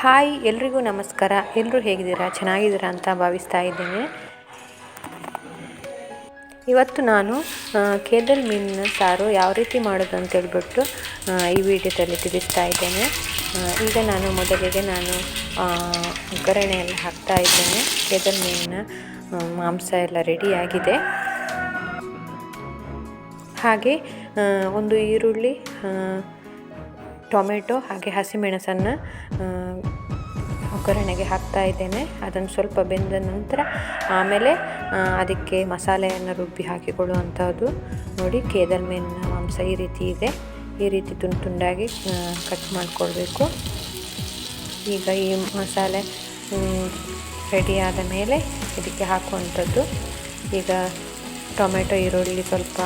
Hi, ಎಲ್ರಿಗೂ ನಮಸ್ಕಾರ. ಎಲ್ಲರೂ ಹೇಗಿದ್ದೀರಾ? ಚೆನ್ನಾಗಿದ್ದೀರಾ ಅಂತ ಭಾವಿಸ್ತಾ ಇದ್ದೇನೆ. ಇವತ್ತು ನಾನು ಕೇದಲ್ ಮೀನಿನ ಸಾರು ಯಾವ ರೀತಿ ಮಾಡೋದು ಅಂತ ಹೇಳ್ಬಿಟ್ಟು ಈ ವಿಡಿಯೋದಲ್ಲಿ ತಿಳಿಸ್ತಾ ಇದ್ದೇನೆ. ಈಗ ನಾನು ಮೊದಲಿಗೆ ನಾನು ಒಗ್ಗರಣೆಯಲ್ಲಿ ಹಾಕ್ತಾ ಇದ್ದೇನೆ. ಕೇದಲ್ ಮೀನಿನ ಮಾಂಸ ಎಲ್ಲ ರೆಡಿಯಾಗಿದೆ ಹಾಗೆ ಒಂದು ಈರುಳ್ಳಿ ಟೊಮೆಟೊ ಹಾಗೆ ಹಸಿಮೆಣಸನ್ನು ಒಗ್ಗರಣೆಗೆ ಹಾಕ್ತಾ ಇದ್ದೇನೆ. ಅದನ್ನು ಸ್ವಲ್ಪ ಬೆಂದ ನಂತರ ಆಮೇಲೆ ಅದಕ್ಕೆ ಮಸಾಲೆಯನ್ನು ರುಬ್ಬಿ ಹಾಕಿಕೊಳ್ಳುವಂಥದ್ದು. ನೋಡಿ ಕೇದಲ್ ಮೀನಿನ ಮಾಂಸ ಈ ರೀತಿ ಇದೆ. ಈ ರೀತಿ ತುಂಡು ತುಂಡಾಗಿ ಕಟ್ ಮಾಡಿಕೊಳ್ಬೇಕು. ಈಗ ಈ ಮಸಾಲೆ ರೆಡಿ ಆದ ಮೇಲೆ ಇದಕ್ಕೆ ಹಾಕುವಂಥದ್ದು. ಈಗ ಟೊಮೆಟೊ, ಈರುಳ್ಳಿ ಸ್ವಲ್ಪ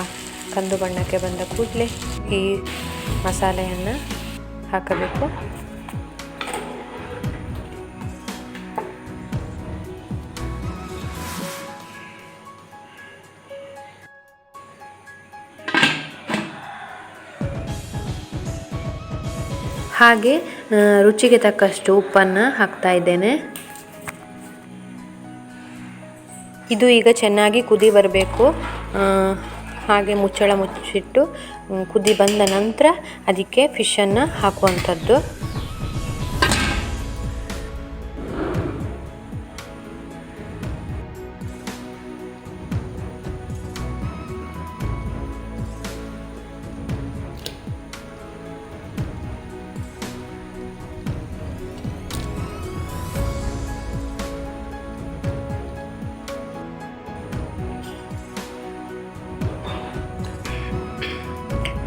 ಕಂದು ಬಣ್ಣಕ್ಕೆ ಬಂದ ಕೂಡಲೇ ಈ ಮಸಾಲೆಯನ್ನು ಹಾಕಬೇಕು. ಹಾಗೆ ರುಚಿಗೆ ತಕ್ಕಷ್ಟು ಉಪ್ಪನ್ನು ಹಾಕ್ತಾ ಇದ್ದೇನೆ. ಇದು ಈಗ ಚೆನ್ನಾಗಿ ಕುದಿ ಬರಬೇಕು. ಹಾಗೆ ಮುಚ್ಚಳ ಮುಚ್ಚಿಟ್ಟು ಕುದಿ ಬಂದ ನಂತರ ಅದಕ್ಕೆ ಫಿಶನ್ನು ಹಾಕುವಂಥದ್ದು.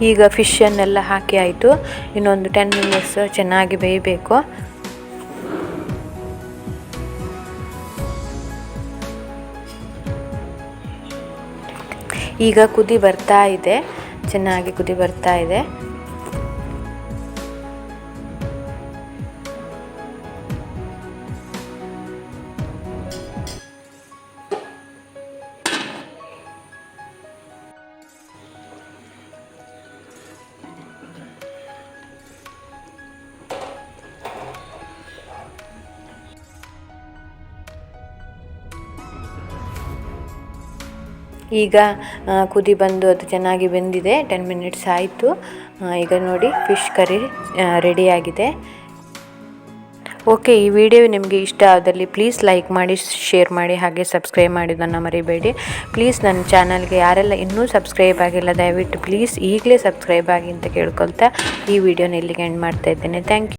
ಈಗ ಫಿಶನ್ನೆಲ್ಲ ಹಾಕಿ ಆಯಿತು. ಇನ್ನೊಂದು ಟೆನ್ ಮಿನಿಟ್ಸ್ ಚೆನ್ನಾಗಿ ಬೇಯಬೇಕು. ಈಗ ಕುದಿ ಬರ್ತಾ ಇದೆ. ಚೆನ್ನಾಗಿ ಕುದಿ ಬರ್ತಾ ಇದೆ. ಈಗ ಕುದಿ ಬಂದು ಅದು ಚೆನ್ನಾಗಿ ಬೆಂದಿದೆ. ಟೆನ್ ಮಿನಿಟ್ಸ್ ಆಯಿತು. ಈಗ ನೋಡಿ ಫಿಶ್ ಕರಿ ರೆಡಿಯಾಗಿದೆ ಓಕೆ ಈ ವಿಡಿಯೋ ನಿಮಗೆ ಇಷ್ಟ ಆದಲ್ಲಿ ಪ್ಲೀಸ್ ಲೈಕ್ ಮಾಡಿ ಶೇರ್ ಮಾಡಿ, ಹಾಗೆ ಸಬ್ಸ್ಕ್ರೈಬ್ ಮಾಡಿದ್ದನ್ನು ಮರಿಬೇಡಿ. ಪ್ಲೀಸ್ ನನ್ನ ಚಾನಲ್ಗೆ ಯಾರೆಲ್ಲ ಇನ್ನೂ ಸಬ್ಸ್ಕ್ರೈಬ್ ಆಗಿಲ್ಲ, ದಯವಿಟ್ಟು ಪ್ಲೀಸ್ ಈಗಲೇ ಸಬ್ಸ್ಕ್ರೈಬ್ ಆಗಿ ಅಂತ ಕೇಳ್ಕೊಳ್ತಾ ಈ ವಿಡಿಯೋನ ಇಲ್ಲಿಗೆ ಎಂಡ್ ಮಾಡ್ತಾ ಇದ್ದೇನೆ. Thank you